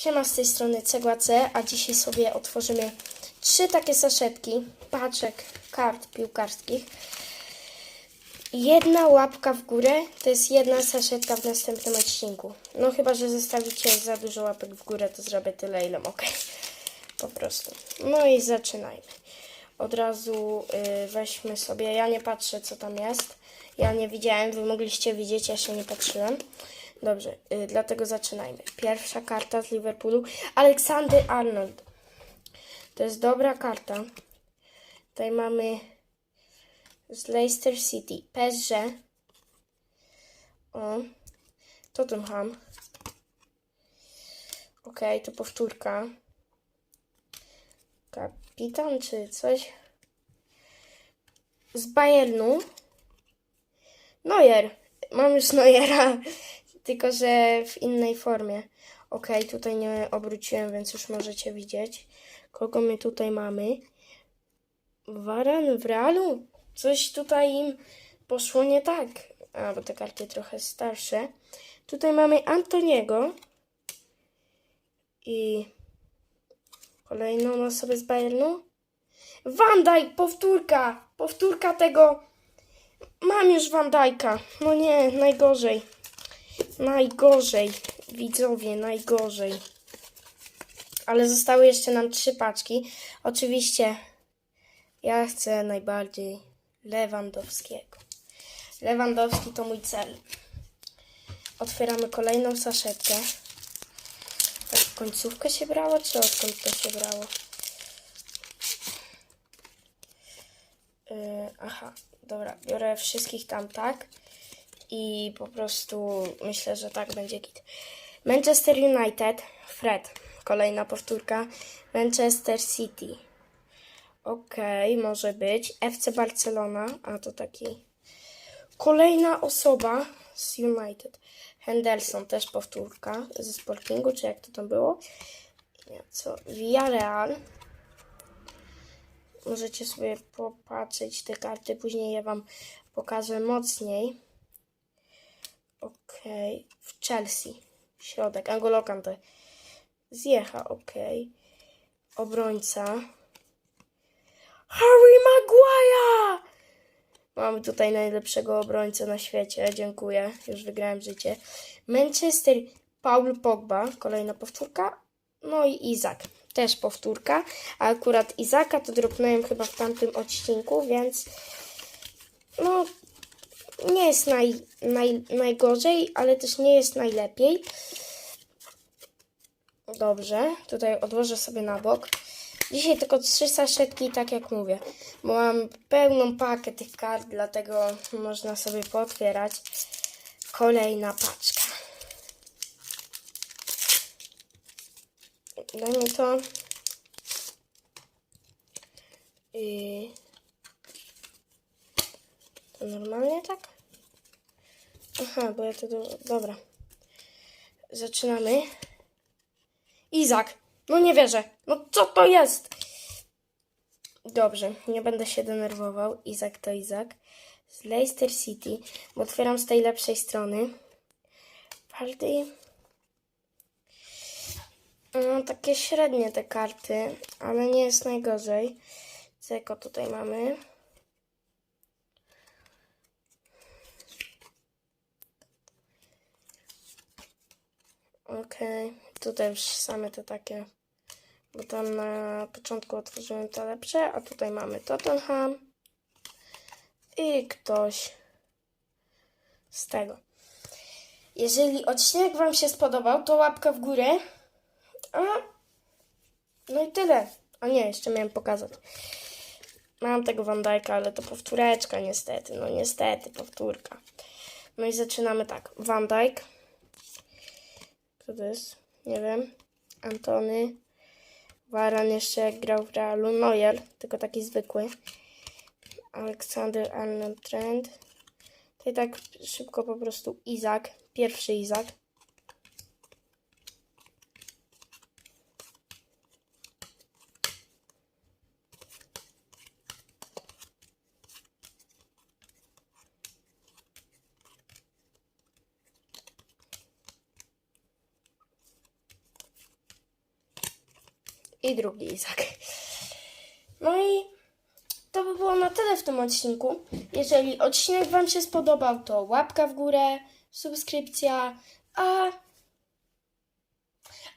Siema z tej strony Cegła C, a dzisiaj sobie otworzymy trzy takie saszetki paczek kart piłkarskich. Jedna łapka w górę to jest jedna saszetka w następnym odcinku. No chyba, że zostawicie za dużo łapek w górę, to zrobię tyle, ile mogę. Po prostu. No i zaczynajmy. Od razu y, weźmy sobie, ja nie patrzę co tam jest. Ja nie widziałem, wy mogliście widzieć, ja się nie patrzyłem. Dobrze, y, dlatego zaczynajmy. Pierwsza karta z Liverpoolu. Aleksander Arnold. To jest dobra karta. Tutaj mamy z Leicester City. PSG. O. Tottenham. Ok, to powtórka. Kapitan czy coś? Z Bayernu. Neuer. Mam już Neuera, tylko że w innej formie. Ok, tutaj nie obróciłem, więc już możecie widzieć. Kogo my tutaj mamy? Waran w realu? Coś tutaj im poszło nie tak. A, bo te karty trochę starsze. Tutaj mamy Antoniego. I kolejną osobę z Bayernu. Van Dijk, powtórka! Powtórka tego. Mam już Van Dijk'a. No nie, najgorzej. Najgorzej. Widzowie, najgorzej. Ale zostały jeszcze nam trzy paczki. Oczywiście ja chcę najbardziej Lewandowskiego. Lewandowski to mój cel. Otwieramy kolejną saszetkę. Tak w końcówkę się brało, czy odkąd to się brało? Yy, aha, dobra, biorę wszystkich tam tak i po prostu myślę, że tak będzie git. Manchester United, Fred, kolejna powtórka. Manchester City, okej, może być. FC Barcelona, a to taki. Kolejna osoba z United. Henderson, też powtórka ze Sportingu, czy jak to tam było. Nie, co? Villarreal. Możecie sobie popatrzeć te karty, później ja Wam pokażę mocniej. Okej, w Chelsea. Środek, Angolo Kante. Zjecha, okej. Obrońca. Harry Maguire! Mamy tutaj najlepszego obrońcę na świecie. Dziękuję. Już wygrałem życie. Manchester Paul Pogba. Kolejna powtórka. No i Izak. Też powtórka. A akurat Izaka to dropnąłem chyba w tamtym odcinku, więc no nie jest naj, naj, najgorzej, ale też nie jest najlepiej. Dobrze, tutaj odłożę sobie na bok. Dzisiaj tylko trzy saszetki, tak jak mówię, bo mam pełną pakę tych kart, dlatego można sobie pootwierać. Kolejna paczka. Daj mi to. I... Normalnie tak? Aha, bo ja to... Do... Dobra. Zaczynamy. Izak. No nie wierzę. No co to jest? Dobrze, nie będę się denerwował. Izak to Izak. Z Leicester City, bo otwieram z tej lepszej strony. Party. No, takie średnie te karty, ale nie jest najgorzej. Ceko tutaj mamy. Okej, tutaj już same te takie, bo tam na początku otworzyłem te lepsze, a tutaj mamy Tottenham i ktoś z tego. Jeżeli odcinek Wam się spodobał, to łapka w górę. A, no i tyle. A nie, jeszcze miałem pokazać. Mam tego Van Dijk'a, ale to powtóreczka niestety. No niestety, powtórka. No i zaczynamy tak. Van Dijk. Kto to jest? Nie wiem. Antony. Waran jeszcze grał w Realu. Neuer, tylko taki zwykły. Aleksander Arnold Trent. To i tak szybko po prostu Izak. Pierwszy Izak. I drugi Izak. No i to by było na tyle w tym odcinku. Jeżeli odcinek Wam się spodobał, to łapka w górę, subskrypcja, a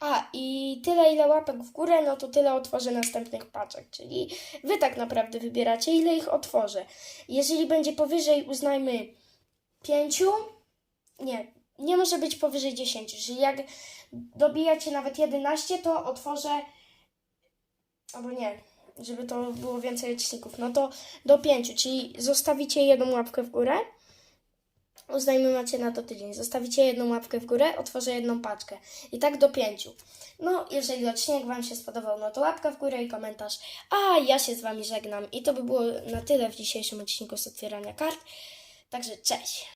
a i tyle, ile łapek w górę, no to tyle otworzę następnych paczek. Czyli wy tak naprawdę wybieracie, ile ich otworzę. Jeżeli będzie powyżej, uznajmy, pięciu, nie, nie może być powyżej 10. Czyli jak dobijacie nawet 11, to otworzę, albo nie, żeby to było więcej odcinków, no to do 5, czyli zostawicie jedną łapkę w górę. Uznajmy, macie na to tydzień. Zostawicie jedną łapkę w górę, otworzę jedną paczkę. I tak do pięciu. No, jeżeli odcinek Wam się spodobał, no to łapka w górę i komentarz. A ja się z Wami żegnam. I to by było na tyle w dzisiejszym odcinku z otwierania kart. Także cześć.